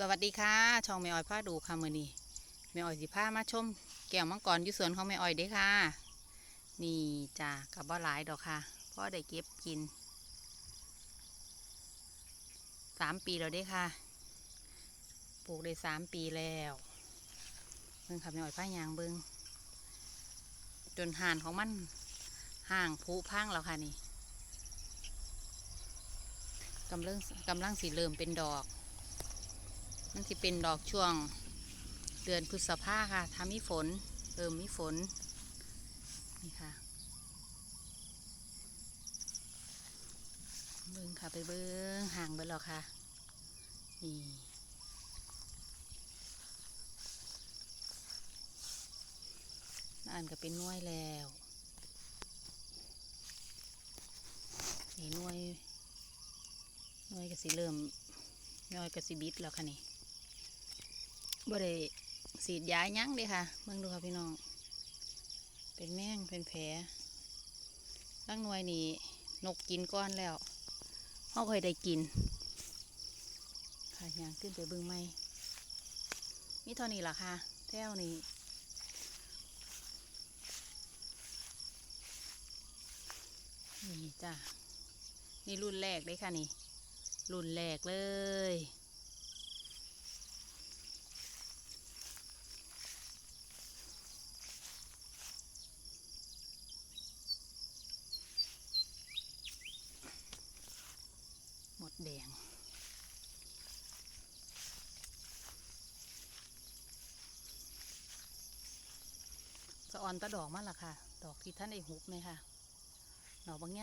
สวัสดีค่ะ ช่องแม่อ้อยพาดูค่ะมือนี้แม่อ้อยสิพามาชม แก้วมังกรอยู่สวนของแม่อ้อยเด้ค่ะ นี่จ้ากับบ่หลายดอกค่ะพราะได้เก็บกินสามปีแล้วเด้ค่ะปลูกได้สามปีแล้วเบิ่งค่ะแม่อ้อยพายางเบิ่งจนห่านของมันห่างผุพังแล้วค่ะนี่กำลังกำลังสีเริ่มเป็นดอก มันที่เป็นดอกช่วงเดือนพฤษภาค่ะถ้ามีฝนเริ่มมีฝนนี่ค่ะเบิ้งค่ะไปเบิ้งห่างไปแล้วค่ะนี่นั่นก็เป็นน่วยแล้วนี่น่วยน่วยก็สิเริ่มน่วยก็สิบิดแล้วค่ะนี่ บ่ได้สีดยาหยั้งเลยค่ะเบิ่งดูค่ะพี่น้อง เป็นแมงเป็นแผลลังหน่วยนี่นกกินก้อนแล้วเขาค่อยได้กิน ค่ะย่างขึ้นไปบิ่งไหมมีเท่านี้ล่ะค่ะแถวนี้นี่จ้ะนี่รุ่นแรกเลยค่ะนี่ รุ่นแรกเลย แดง สะออนตะดอกมาละค่ะ ดอกที่ท่านได้หุบไหมค่ะ ดอกบางไง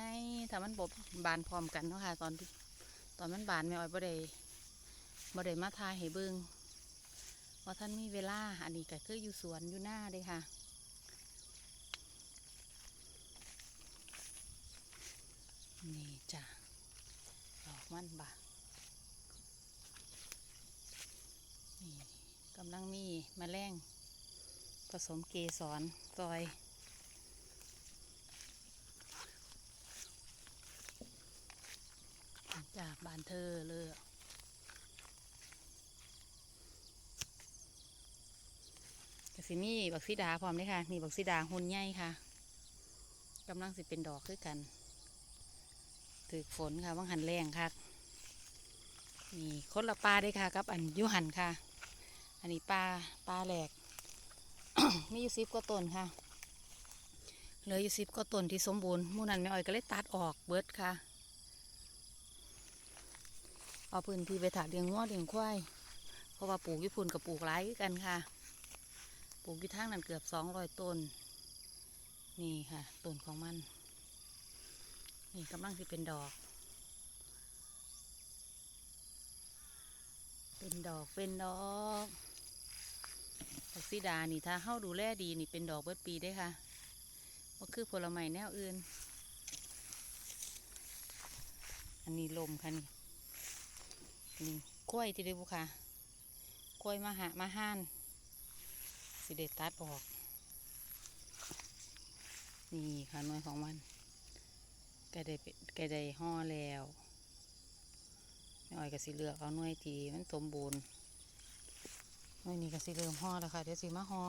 ถ้ามันบบบานพร้อมกันเนาะค่ะ ตอนตอนมันบานไม่อ้อยบ่ได้บ่ได้มาทายให้เบิงว่าท่านมีเวลา อันนี้ก็คืออยู่สวนอยู่หน้าเลยค่ะนี่ มันบานนี่กำลังมีมแมลงผสมเกสรซอยจากบานเธอเลยกสิมีบักซิดาพร้อมเลยค่ะนี่บักซิดาหุ่นใหญ่ค่ะกำลังสิเป็นดอกคือกัน ถือฝนค่ะว่างหันแรงค่ะนี่คนละปลาได้ค่ะกับอันยุหันค่ะ อันนี้ปลาปลาแหลกมีอยู่สิบกว่าต้นค่ะเหลืออยู่สิบกว่าต้นที่สมบูรณ์มูนันไม่อ่อยก็เลยตัดออกเบิดค่ะ เอาพื้นที่ไปถากเลี้ยงงัวเลี้ยงควายเพราะว่าปลูกญี่ปุ่นกับปลูกหลายคือกันค่ะ ปลูกอยู่ทางนั้นเกือบสองร้อยต้น นี่ค่ะต้นของมัน นี่กำลังสิเป็นดอก เป็นดอกเป็นดอกดอกสีดานี่ถ้าเข้าดูแลดีนี่เป็นดอกเบิดปีได้ค่ะว่าคือผลไม้แนวอื่น อันนี้ลมค่ะนี่นี่กล้วยที่ได้บุค่ะกล้วยมหามาห้านสิเดตัดออก นี่ค่ะหน่วยของมัน ก็ได้ก็ได้ห่อแล้วไม่อ้อยก็สิเลือกเอาหน่วยทีมันสมบูรณ์หน่วยนี้ก็สิเริ่มห่อแล้วค่ะเดี๋ยวสิมาห่อ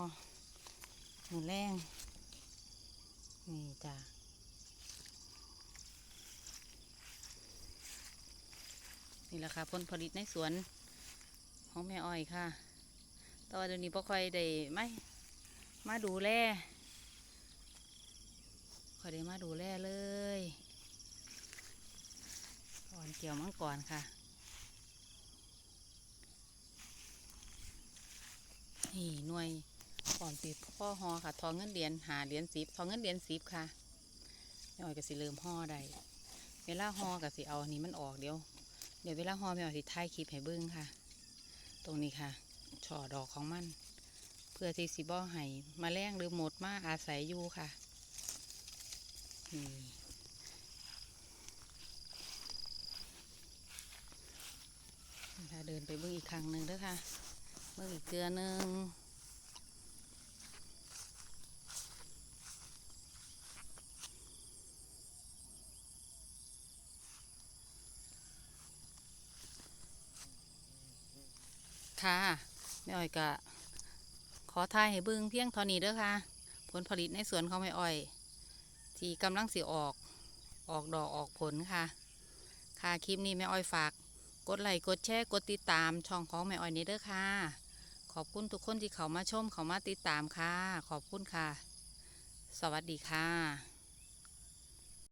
หมูแรงนี่จ้ะนี่แหละค่ะผลผลิตในสวนของแม่อ้อยค่ะตอนเดี๋ยวนี้พ่ค่อยได้ไม่มาดูแลค่อยได้มาดูแลเลย ก่อนเกี่ยวมังกรค่ะ นี่หน่วยก่อนสิดพ่อหอค่ะ ทองเงินเหรียญหาเหรียญสิบทองเงินเหรียญสิบค่ะไม่อ่อยก็สิเริ่มห่อได้ เวลาห่อก็สิเอาอันนี้มันออกเดี๋ยว เดี๋ยวเวลาห่อไม่อ่อยสิท้ายคลิปให้เบิ้งค่ะ ตรงนี้ค่ะ ช่อดอกของมัน เพื่อที่สิบ่ให้มาแรงหรือหมดมาอาศัยอยู่ค่ะ นี่ นี่ค่ะเดินไปเบิ่งอีกครั้งหนึ่งด้อค่ะเบิ่งอีกเกลือหนึ่งค่ะแม่อ้อยก็ขอทายให้เบิ่งเพียงเท่านี้เด้อค่ะ ผลผลิตในสวนของแม่อ้อย ที่กำลังสิออกออกดอกออกผลค่ะ ค่ะคลิปนี้แม่อ้อยฝาก กดไลค์กดแชร์กดติดตามช่องของแม่อ้อยนี้เด้อค่ะ ขอบคุณทุกคนที่เขามาชมเขามาติดตามค่ะ ขอบคุณค่ะ สวัสดีค่ะ